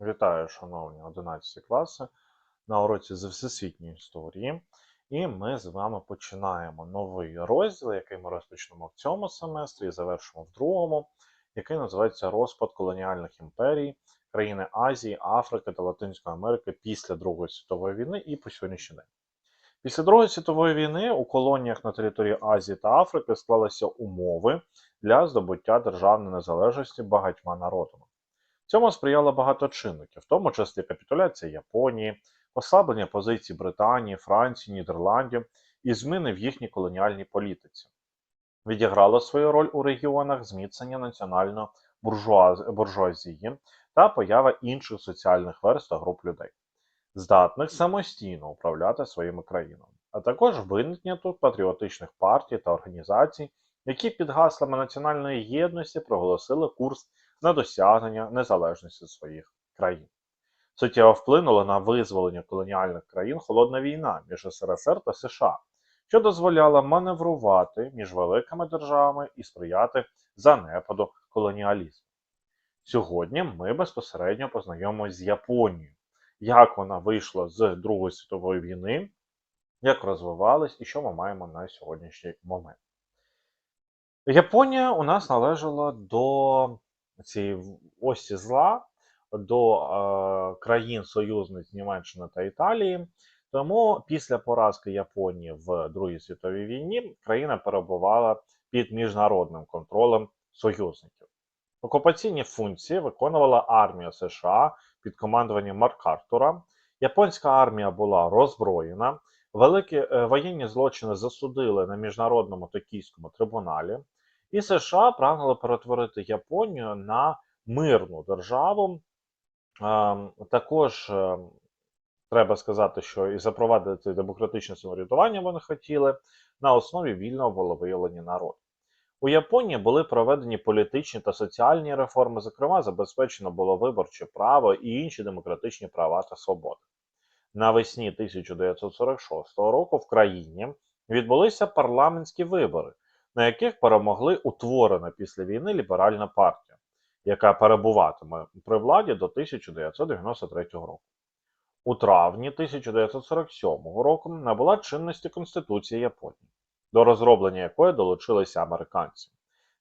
Вітаю, шановні 11 класи на уроці з всесвітньої історії. І ми з вами починаємо новий розділ, який ми розпочнемо в цьому семестрі і завершимо в другому, який називається Розпад колоніальних імперій країни Азії, Африки та Латинської Америки після Другої світової війни і по сьогоднішній день. Після Другої світової війни у колоніях на території Азії та Африки склалися умови для здобуття державної незалежності багатьма народами. Цьому сприяло багато чинників, в тому числі капітуляція Японії, послаблення позицій Британії, Франції, Нідерландів і зміни в їхній колоніальній політиці. Відіграло свою роль у регіонах зміцнення національної буржуазії та поява інших соціальних верств та груп людей, здатних самостійно управляти своїми країнами, а також виникнення тут патріотичних партій та організацій, які під гаслами національної єдності проголосили курс на досягнення незалежності своїх країн. Суттєво вплинула на визволення колоніальних країн холодна війна між СРСР та США, що дозволяла маневрувати між великими державами і сприяти занепаду колоніалізму. Сьогодні ми безпосередньо познайомимося з Японією, як вона вийшла з Другої світової війни, як розвивалась і що ми маємо на сьогоднішній момент. Японія у нас належала до цієї осі зла до е, країн союзниць Німеччини та Італії. Тому після поразки Японії в Другій світовій війні країна перебувала під міжнародним контролем союзників. Окупаційні функції виконувала армія США під командуванням Маркартура. Японська армія була роззброєна, великі е, воєнні злочини засудили на міжнародному токійському трибуналі. І США прагнули перетворити Японію на мирну державу. Ем, також ем, треба сказати, що і запровадити демократичне самоврядування вони хотіли на основі вільного волевиявлення народу. У Японії були проведені політичні та соціальні реформи, зокрема, забезпечено було виборче право і інші демократичні права та свободи. Навесні 1946 року в країні відбулися парламентські вибори на яких перемогли утворена після війни ліберальна партія, яка перебуватиме при владі до 1993 року. У травні 1947 року набула чинності Конституція Японії, до розроблення якої долучилися американці.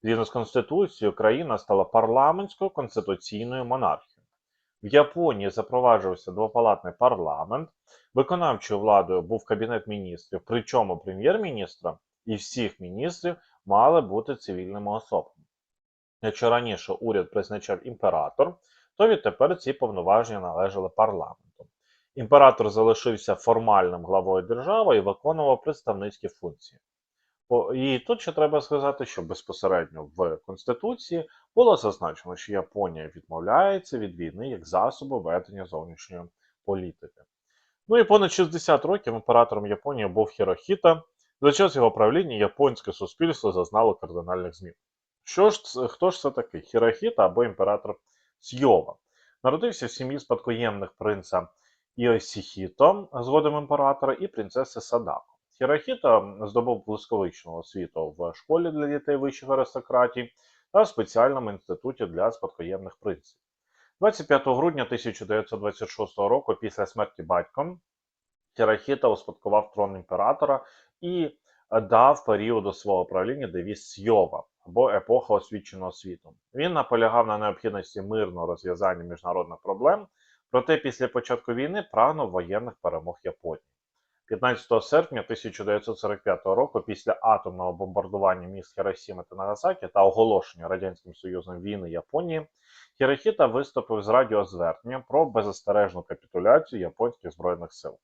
Згідно з Конституцією, країна стала парламентською конституційною монархією. В Японії запроваджувався двопалатний парламент, виконавчою владою був кабінет міністрів, причому прем'єр-міністра і всіх міністрів мали бути цивільними особами. Якщо раніше уряд призначав імператор, то відтепер ці повноваження належали парламенту. Імператор залишився формальним главою держави і виконував представницькі функції. І тут ще треба сказати, що безпосередньо в Конституції було зазначено, що Японія відмовляється від війни як засобу ведення зовнішньої політики. Ну і понад 60 років імператором Японії був Хірохіта, за час його правління японське суспільство зазнало кардинальних змін. Що ж, Хто ж це такий? Хірохіта або імператор Сйова? Народився в сім'ї спадкоємних принца Іосіхіто, згодом імператора, і принцеси Садако. Хірохіта здобув близьковичну освіту в школі для дітей вищих аристократій та в спеціальному інституті для спадкоємних принців. 25 грудня 1926 року, після смерті батьком, Хірохіта успадкував трон імператора і дав періоду свого правління девіз Сйова або епоха освіченого світу. Він наполягав на необхідності мирного розв'язання міжнародних проблем, проте після початку війни прагнув воєнних перемог Японії. 15 серпня 1945 року, після атомного бомбардування міст Хіросіми та Нагасакі та оголошення Радянським Союзом війни Японії, Хірохіта виступив з радіозверненням про беззастережну капітуляцію японських збройних сил.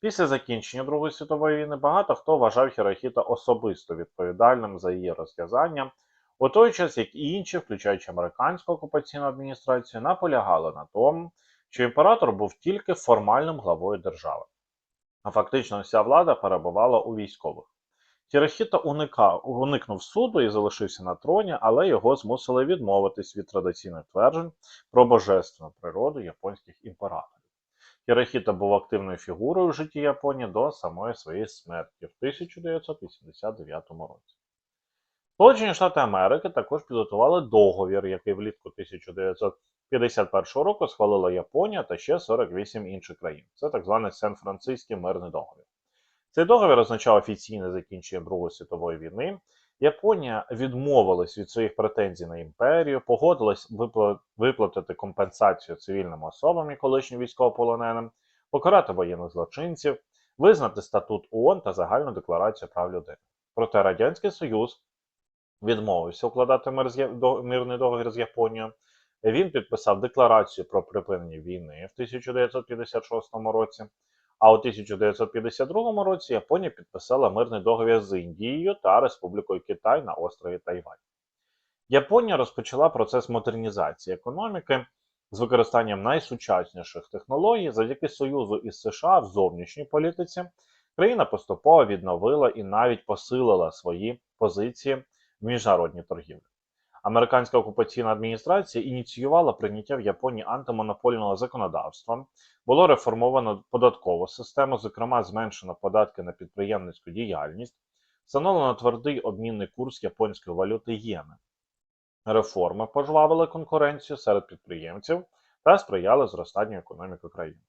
Після закінчення Другої світової війни багато хто вважав Хірохіта особисто відповідальним за її розв'язання, у той час, як і інші, включаючи американську окупаційну адміністрацію, наполягали на тому, що імператор був тільки формальним главою держави, а фактично вся влада перебувала у військових. Хірохіта уникнув суду і залишився на троні, але його змусили відмовитись від традиційних тверджень про божественну природу японських імператорів. Хірохіта був активною фігурою в житті Японії до самої своєї смерті в 1989 році. Сполучені Штати Америки також підготували договір, який влітку 1951 року схвалила Японія та ще 48 інших країн. Це так званий Сен-Франциський мирний договір. Цей договір означав офіційне закінчення Другої світової війни. Японія відмовилась від своїх претензій на імперію, погодилась випла- виплатити компенсацію цивільним особам і колишнім військовополоненим, покарати воєнних злочинців, визнати статут ООН та загальну декларацію прав людини. Проте Радянський Союз відмовився укладати мирний договір з Японією. Він підписав декларацію про припинення війни в 1956 році. А у 1952 році Японія підписала мирний договір з Індією та Республікою Китай на острові Тайвань. Японія розпочала процес модернізації економіки з використанням найсучасніших технологій завдяки союзу із США в зовнішній політиці. Країна поступово відновила і навіть посилила свої позиції в міжнародній торгівлі. Американська окупаційна адміністрація ініціювала прийняття в Японії антимонопольного законодавства, було реформовано податкову систему, зокрема зменшено податки на підприємницьку діяльність, встановлено твердий обмінний курс японської валюти єни. Реформи пожвавили конкуренцію серед підприємців та сприяли зростанню економіки країни.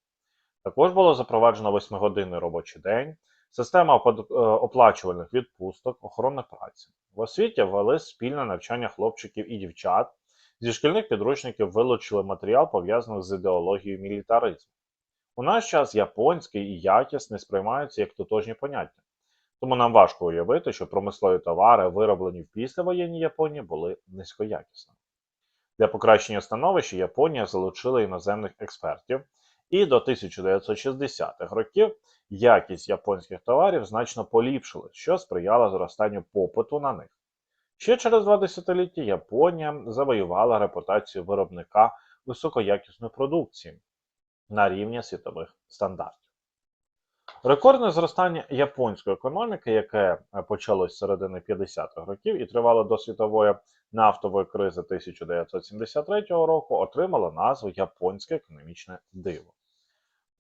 Також було запроваджено 8-годинний робочий день, система е, оплачувальних відпусток, охорони праці. В освіті ввели спільне навчання хлопчиків і дівчат. Зі шкільних підручників вилучили матеріал, пов'язаний з ідеологією мілітаризму. У наш час японський і якісний сприймаються як тотожні поняття. Тому нам важко уявити, що промислові товари, вироблені в післявоєнній Японії, були низькоякісними. Для покращення становища Японія залучила іноземних експертів, і до 1960-х років якість японських товарів значно поліпшилась, що сприяло зростанню попиту на них. Ще через два десятиліття Японія завоювала репутацію виробника високоякісної продукції на рівні світових стандартів. Рекордне зростання японської економіки, яке почалось з середини 50-х років і тривало до світової нафтової кризи 1973 року, отримало назву Японське економічне диво.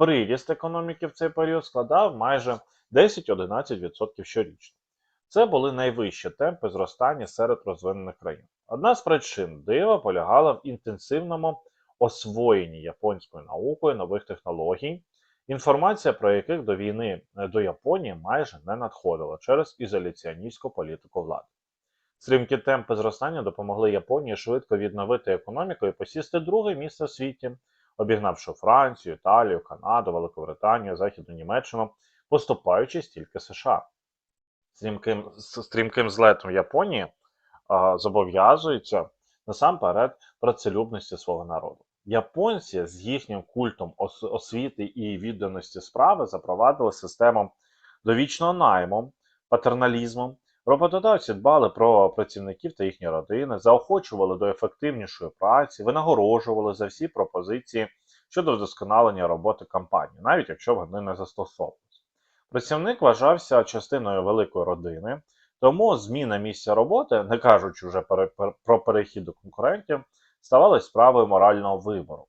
Приріст економіки в цей період складав майже 10-11% щорічно. Це були найвищі темпи зростання серед розвинених країн. Одна з причин дива полягала в інтенсивному освоєнні японською наукою нових технологій, інформація про яких до війни е, до Японії майже не надходила через ізоляціоністську політику влади. Стрімкі темпи зростання допомогли Японії швидко відновити економіку і посісти друге місце в світі, обігнавши Францію, Італію, Канаду, Великобританію, Західну Німеччину, поступаючись тільки США. Стрімким, стрімким злетом Японії зобов'язується насамперед працелюбності свого народу. Японці з їхнім культом ос- освіти і відданості справи запровадили систему довічного найму, патерналізмом. Роботодавці дбали про працівників та їхні родини, заохочували до ефективнішої праці, винагороджували за всі пропозиції щодо вдосконалення роботи компанії, навіть якщо вони не застосовувалися. Працівник вважався частиною великої родини, тому зміна місця роботи, не кажучи вже про перехід до конкурентів, ставали справою морального вибору.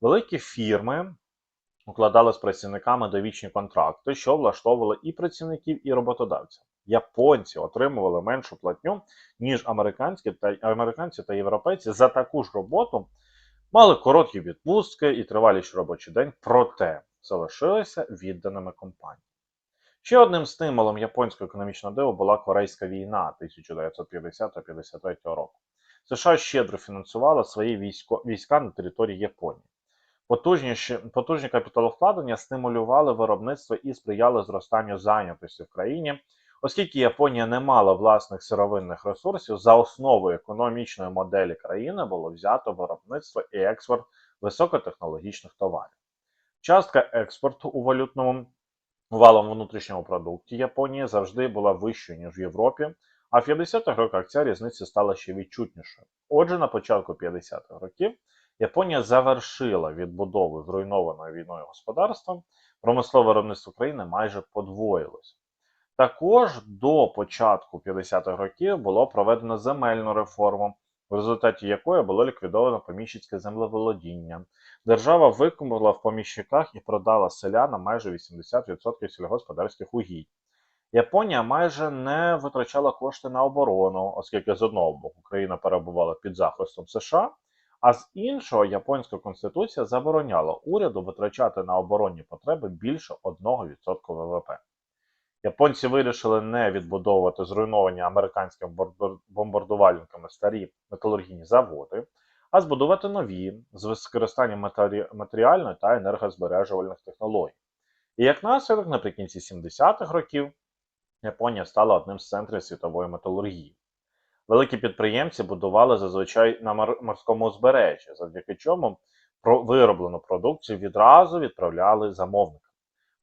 Великі фірми укладали з працівниками довічні контракти, що влаштовували і працівників, і роботодавців. Японці отримували меншу платню, ніж американські та, американці та європейці за таку ж роботу, мали короткі відпустки і триваліший робочий день, проте залишилися відданими компанії. Ще одним стимулом японського економічного диву була Корейська війна 1950-53 року. США щедро фінансували свої військо, війська на території Японії. Потужні, щ- потужні капіталовкладення стимулювали виробництво і сприяли зростанню зайнятості в країні, оскільки Японія не мала власних сировинних ресурсів, за основу економічної моделі країни було взято виробництво і експорт високотехнологічних товарів. Частка експорту у валютному валом внутрішнього продукті Японії завжди була вищою, ніж в Європі, а в 50-х роках ця різниця стала ще відчутнішою. Отже, на початку 50-х років Японія завершила відбудову зруйнованої війною господарства, промислове виробництво країни майже подвоїлося. Також до початку 50-х років було проведено земельну реформу, в результаті якої було ліквідовано поміщицьке землеволодіння. Держава викупила в поміщиках і продала селянам майже 80% сільгосподарських угідь. Японія майже не витрачала кошти на оборону, оскільки з одного боку країна перебувала під захистом США, а з іншого японська конституція забороняла уряду витрачати на оборонні потреби більше 1% ВВП. Японці вирішили не відбудовувати зруйновані американськими бомбардувальниками старі металургійні заводи, а збудувати нові з використанням матеріальної та енергозбережувальних технологій. І як наслідок, наприкінці 70-х років Японія стала одним з центрів світової металургії. Великі підприємці будували зазвичай на мор- морському узбережжі, завдяки чому вироблену продукцію відразу відправляли замовникам.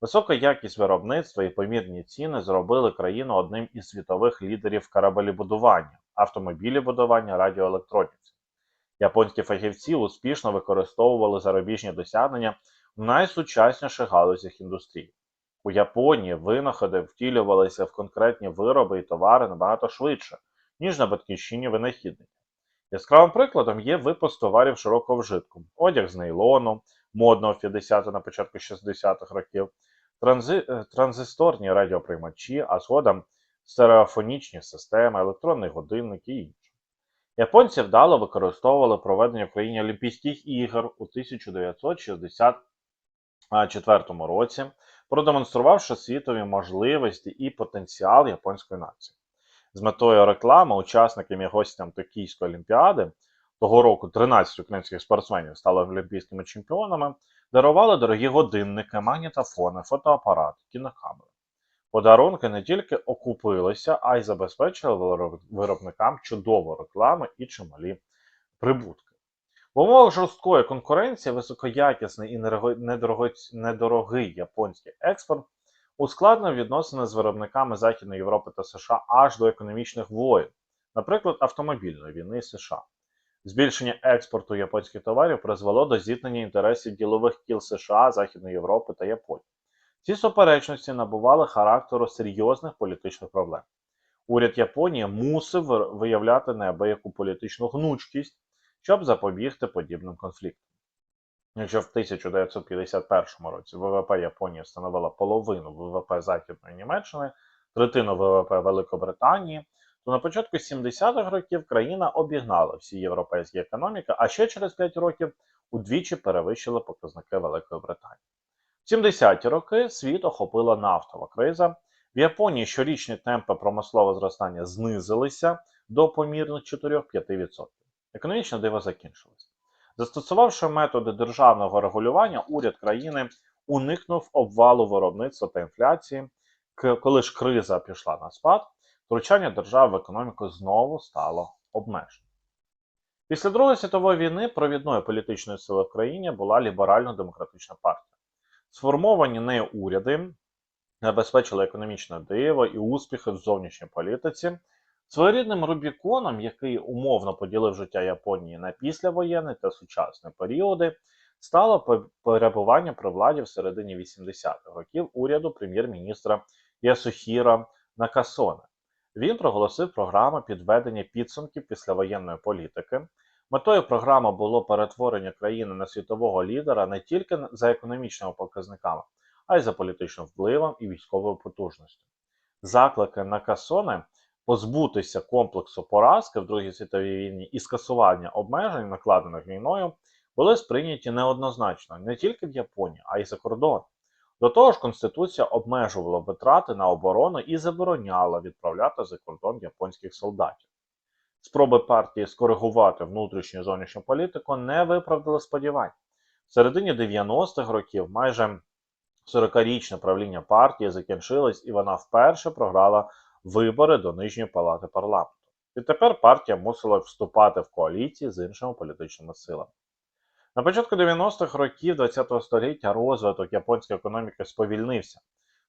Висока якість виробництва і помірні ціни зробили країну одним із світових лідерів корабелебудування, автомобілебудування, радіоелектроніці. Японські фахівці успішно використовували зарубіжні досягнення в найсучасніших галузях індустрії. У Японії винаходи втілювалися в конкретні вироби і товари набагато швидше, ніж на батьківщині винахідників. Яскравим прикладом є випуск товарів широкого вжитку, одяг з нейлону, модного в 50 на початку 60-х років, транзи... е, транзисторні радіоприймачі, а згодом стереофонічні системи, електронні годинники і інше. Японці вдало використовували проведення в країні Олімпійських ігор у 1964 році, продемонструвавши світові можливості і потенціал японської нації. З метою реклами учасникам і гостям Токійської олімпіади того року 13 українських спортсменів стали олімпійськими чемпіонами, дарували дорогі годинники, магнітофони, фотоапарати, кінокамери. Подарунки не тільки окупилися, а й забезпечили виробникам чудову рекламу і чималі прибутки. В умовах жорсткої конкуренції високоякісний і недорогий японський експорт ускладнив відносини з виробниками Західної Європи та США аж до економічних воєн, наприклад, автомобільної війни США. Збільшення експорту японських товарів призвело до зіткнення інтересів ділових кіл США, Західної Європи та Японії. Ці суперечності набували характеру серйозних політичних проблем. Уряд Японії мусив виявляти неабияку політичну гнучкість, щоб запобігти подібним конфліктам. Якщо в 1951 році ВВП Японії становила половину ВВП Західної Німеччини, третину ВВП Великобританії, то на початку 70-х років країна обігнала всі європейські економіки, а ще через 5 років удвічі перевищила показники Великої Британії. В 70-ті роки світ охопила нафтова криза. В Японії щорічні темпи промислового зростання знизилися до помірних 4-5%. Економічне диво закінчилось. Застосувавши методи державного регулювання, уряд країни уникнув обвалу виробництва та інфляції. Коли ж криза пішла на спад, втручання держави в економіку знову стало обмеженим. Після Другої світової війни провідною політичною силою в країні була ліберально-демократична партія. Сформовані нею уряди забезпечили економічне диво і успіхи в зовнішній політиці. Своєрідним Рубіконом, який умовно поділив життя Японії на післявоєнний та сучасний періоди, стало перебування при владі в середині 80-х років уряду прем'єр-міністра Ясухіра Накасоне. Він проголосив програму підведення підсумків післявоєнної політики. Метою програми було перетворення країни на світового лідера не тільки за економічними показниками, а й за політичним впливом і військовою потужністю. Заклики Накасоне позбутися комплексу поразки в Другій світовій війні і скасування обмежень, накладених війною, були сприйняті неоднозначно не тільки в Японії, а й за кордон. До того ж, Конституція обмежувала витрати на оборону і забороняла відправляти за кордон японських солдатів. Спроби партії скоригувати внутрішню зовнішню політику не виправдали сподівань. В середині 90-х років майже 40-річне правління партії закінчилось, і вона вперше програла вибори до нижньої палати парламенту. І тепер партія мусила вступати в коаліції з іншими політичними силами. На початку 90-х років ХХ століття розвиток японської економіки сповільнився.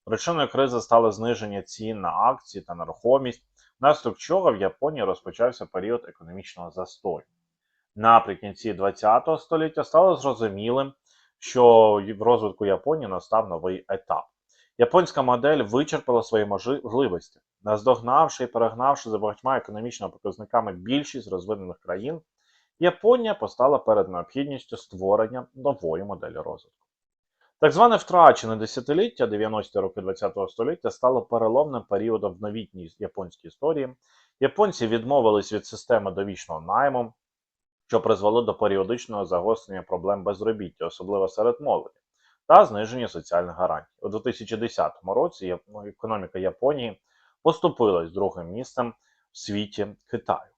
Причиною кризи стало зниження цін на акції та нерухомість, внаслідок чого в Японії розпочався період економічного застою. Наприкінці ХХ століття стало зрозумілим, що в розвитку Японії настав новий етап. Японська модель вичерпала свої можливості, наздогнавши і перегнавши за багатьма економічними показниками більшість розвинених країн, Японія постала перед необхідністю створення нової моделі розвитку. Так зване втрачене десятиліття 90-ті роки ХХ століття стало переломним періодом в новітній японській історії. Японці відмовились від системи довічного найму, що призвело до періодичного загострення проблем безробіття, особливо серед молоді, та зниження соціальних гарантій. У 2010 році ну, економіка Японії поступилась другим місцем в світі Китаю.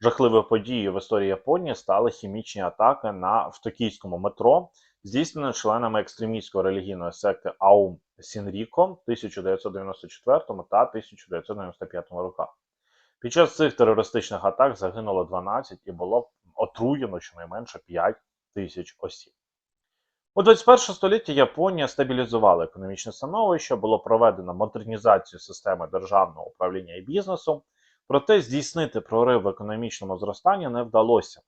Жахливою подією в історії Японії стали хімічні атаки на в токійському метро, здійснені членами екстремістської релігійної секти Аум Сінріко в 1994 та 1995 роках. Під час цих терористичних атак загинуло 12 і було отруєно щонайменше 5 тисяч осіб. У 21 столітті Японія стабілізувала економічне становище, було проведено модернізацію системи державного управління і бізнесу, проте здійснити прорив в економічному зростанні не вдалося.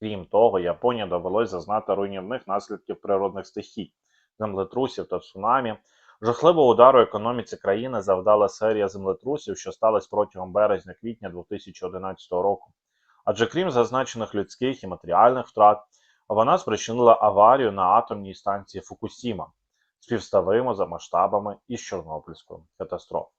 Крім того, Японії довелось зазнати руйнівних наслідків природних стихій, землетрусів та цунамі. Жахливого удару економіці країни завдала серія землетрусів, що сталася протягом березня-квітня 2011 року. Адже крім зазначених людських і матеріальних втрат, вона спричинила аварію на атомній станції Фукусіма, співставимо за масштабами із Чорнобильською катастрофою.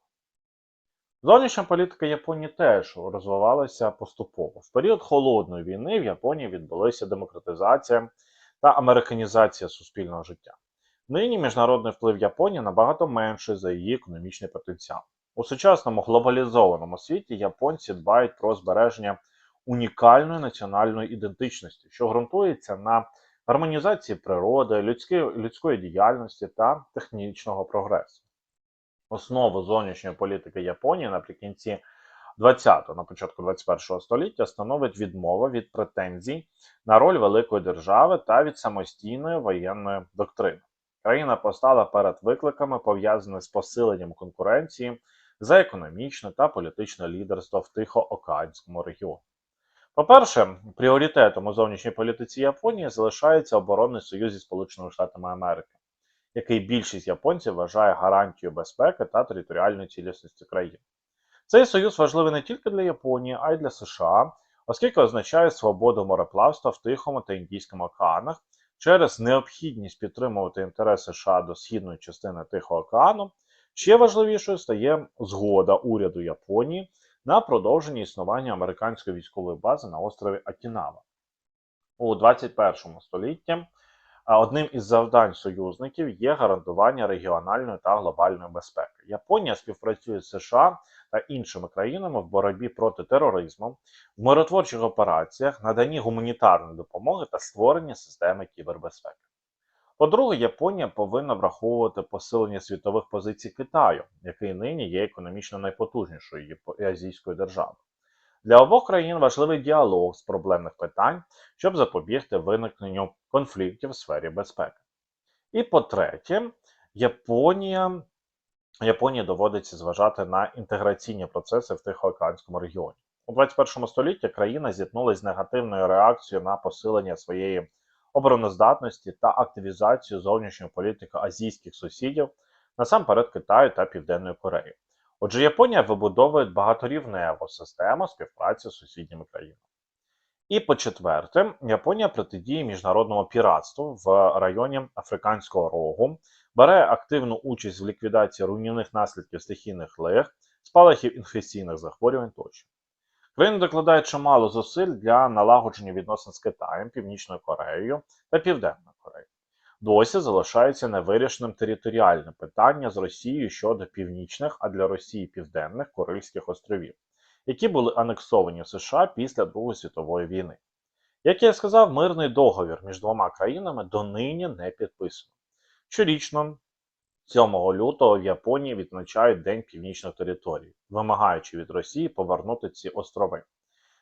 Зовнішня політика Японії теж розвивалася поступово. В період холодної війни в Японії відбулася демократизація та американізація суспільного життя. Нині міжнародний вплив Японії набагато менший за її економічний потенціал. У сучасному глобалізованому світі японці дбають про збереження унікальної національної ідентичності, що ґрунтується на гармонізації природи, людської, людської діяльності та технічного прогресу. Основу зовнішньої політики Японії наприкінці 20-го, на початку 21-го століття становить відмова від претензій на роль великої держави та від самостійної воєнної доктрини. Країна постала перед викликами, пов'язаними з посиленням конкуренції за економічне та політичне лідерство в Тихоокеанському регіоні. По-перше, пріоритетом у зовнішній політиці Японії залишається оборонний союз зі Сполученими Штатами Америки, який більшість японців вважає гарантією безпеки та територіальної цілісності країни. Цей союз важливий не тільки для Японії, а й для США, оскільки означає свободу мореплавства в Тихому та Індійському океанах через необхідність підтримувати інтереси США до східної частини Тихого океану. Ще важливішою стає згода уряду Японії на продовження існування американської військової бази на острові Окінава. У 21 столітті одним із завдань союзників є гарантування регіональної та глобальної безпеки. Японія співпрацює з США та іншими країнами в боротьбі проти тероризму, в миротворчих операціях, наданні гуманітарної допомоги та створенні системи кібербезпеки. По-друге, Японія повинна враховувати посилення світових позицій Китаю, який нині є економічно найпотужнішою єпо- азійською державою. Для обох країн важливий діалог з проблемних питань, щоб запобігти виникненню конфліктів в сфері безпеки. І по-третє, Японія, Японії доводиться зважати на інтеграційні процеси в Тихоокеанському регіоні. У 21 столітті країна зіткнулася з негативною реакцією на посилення своєї обороноздатності та активізацію зовнішньої політики азійських сусідів, насамперед Китаю та Південної Кореї. Отже, Японія вибудовує багаторівневу систему співпраці з сусідніми країнами. І по-четверте, Японія протидіє міжнародному піратству в районі Африканського рогу, бере активну участь в ліквідації руйнівних наслідків стихійних лих, спалахів інфекційних захворювань тощо. Країна докладає чимало зусиль для налагодження відносин з Китаєм, Північною Кореєю та Південною Кореєю. Досі залишається невирішеним територіальне питання з Росією щодо північних, а для Росії південних Курильських островів, які були анексовані в США після Другої світової війни. Як я сказав, мирний договір між двома країнами донині не підписано. Щорічно, 7 лютого, в Японії відзначають День північних територій, вимагаючи від Росії повернути ці острови.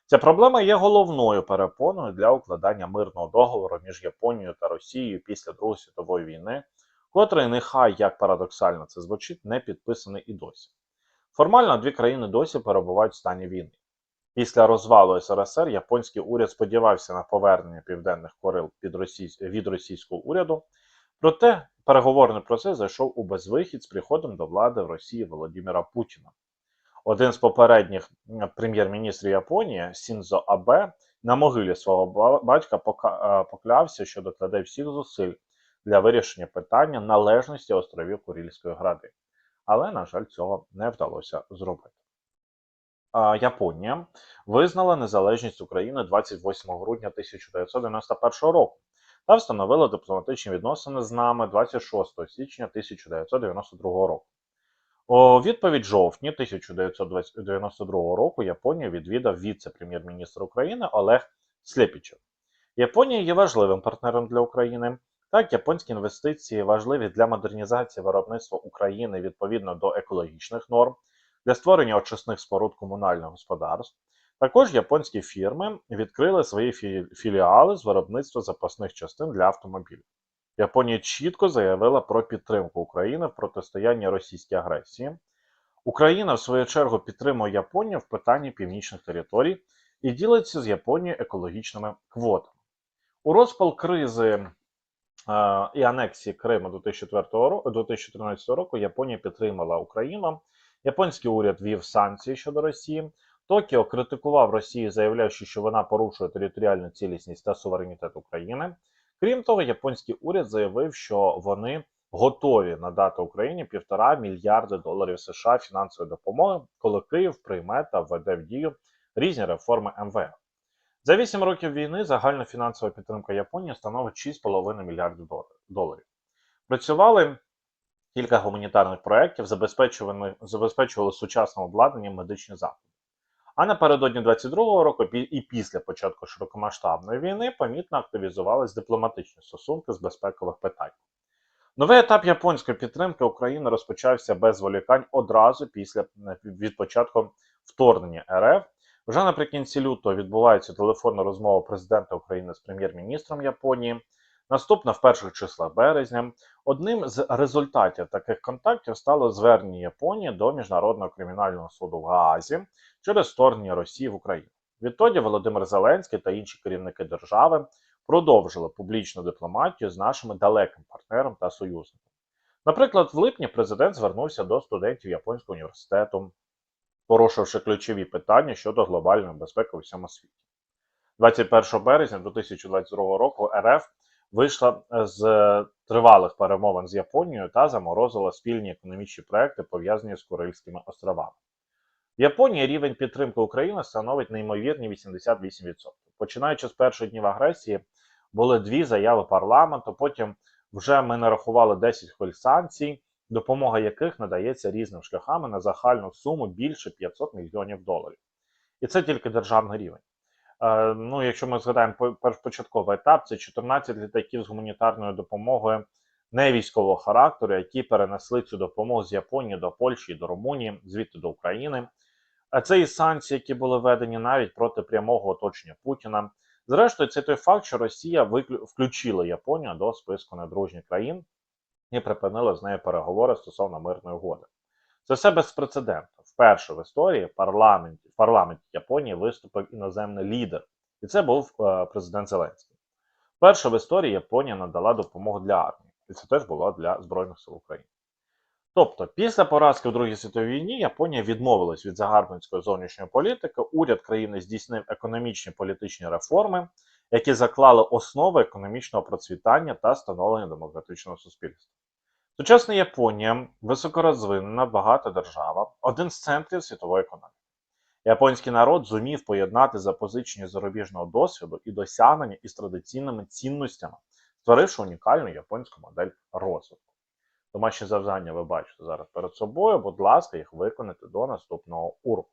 Ця проблема є головною перепоною для укладання мирного договору між Японією та Росією після Другої світової війни, котрий, нехай як парадоксально це звучить, не підписаний і досі. Формально дві країни досі перебувають в стані війни. Після розвалу СРСР японський уряд сподівався на повернення південних Корил від російського уряду, проте переговорний процес зайшов у безвихідь з приходом до влади в Росії Володимира Путіна. Один з попередніх прем'єр-міністрів Японії Сінзо Абе на могилі свого батька е, поклявся, що докладе всіх зусиль для вирішення питання належності островів Курильської гради. Але, на жаль, цього не вдалося зробити. Японія визнала незалежність України 28 грудня 1991 року та встановила дипломатичні відносини з нами 26 січня 1992 року. У відповідь жовтні 1992 року Японію відвідав віце-прем'єр-міністр України Олег Слєпічев. Японія є важливим партнером для України. Так, японські інвестиції важливі для модернізації виробництва України відповідно до екологічних норм, для створення очисних споруд комунальних господарств. Також японські фірми відкрили свої філіали з виробництва запасних частин для автомобілів. Японія чітко заявила про підтримку України в протистоянні російській агресії. Україна, в свою чергу, підтримує Японію в питанні північних територій і ділиться з Японією екологічними квотами. У розпал кризи е, і анексії Криму 2004 ро- 2014 року Японія підтримала Україну. Японський уряд вів санкції щодо Росії. Токіо критикував Росію, заявляючи, що вона порушує територіальну цілісність та суверенітет України. Крім того, японський уряд заявив, що вони готові надати Україні півтора мільярди доларів США фінансової допомоги, коли Київ прийме та введе в дію різні реформи МВФ. За 8 років війни загальна фінансова підтримка Японії становить 6,5 мільярдів доларів. Працювали кілька гуманітарних проєктів, забезпечували, сучасним обладнанням медичні заклади. А напередодні 22-го року і після початку широкомасштабної війни помітно активізувались дипломатичні стосунки з безпекових питань. Новий етап японської підтримки України розпочався без зволікань одразу після е, від початку вторгнення РФ. Вже наприкінці лютого відбувається телефонна розмова президента України з прем'єр-міністром Японії. Наступна в перших числах березня. Одним з результатів таких контактів стало звернення Японії до Міжнародного кримінального суду в Гаазі через вторгнення Росії в Україну. Відтоді Володимир Зеленський та інші керівники держави продовжили публічну дипломатію з нашими далеким партнером та союзником. Наприклад, в липні президент звернувся до студентів Японського університету, порушивши ключові питання щодо глобальної безпеки у всьому світі. 21 березня 2022 року РФ вийшла з тривалих перемовин з Японією та заморозила спільні економічні проекти, пов'язані з Курильськими островами. В Японії рівень підтримки України становить неймовірні 88%. Починаючи з перших днів агресії, були дві заяви парламенту. Потім вже ми нарахували 10 хвиль санкцій, допомога яких надається різним шляхами на загальну суму більше 500 мільйонів доларів. І це тільки державний рівень. Е, ну, якщо ми згадаємо по- першопочатковий етап, це 14 літаків з гуманітарною допомогою не військового характеру, які перенесли цю допомогу з Японії до Польщі до Румунії, звідти до України. А це і санкції, які були введені навіть проти прямого оточення Путіна. Зрештою, це той факт, що Росія виклю- включила Японію до списку недружніх країн і припинила з нею переговори стосовно мирної угоди. Це все безпрецедентно. Вперше в історії в парламенті, в парламенті Японії виступив іноземний лідер, і це був е, президент Зеленський. Вперше в історії Японія надала допомогу для армії, і це теж було для Збройних сил України. Тобто, після поразки в Другій світовій війні Японія відмовилась від загарбницької зовнішньої політики. Уряд країни здійснив економічні політичні реформи, які заклали основи економічного процвітання та становлення демократичного суспільства. Сучасна Японія високорозвинена багата держава, один з центрів світової економіки. Японський народ зумів поєднати запозичення зарубіжного досвіду і досягнення із традиційними цінностями, створивши унікальну японську модель розвитку. Домашні завдання ви бачите зараз перед собою. Будь ласка, їх виконати до наступного уроку.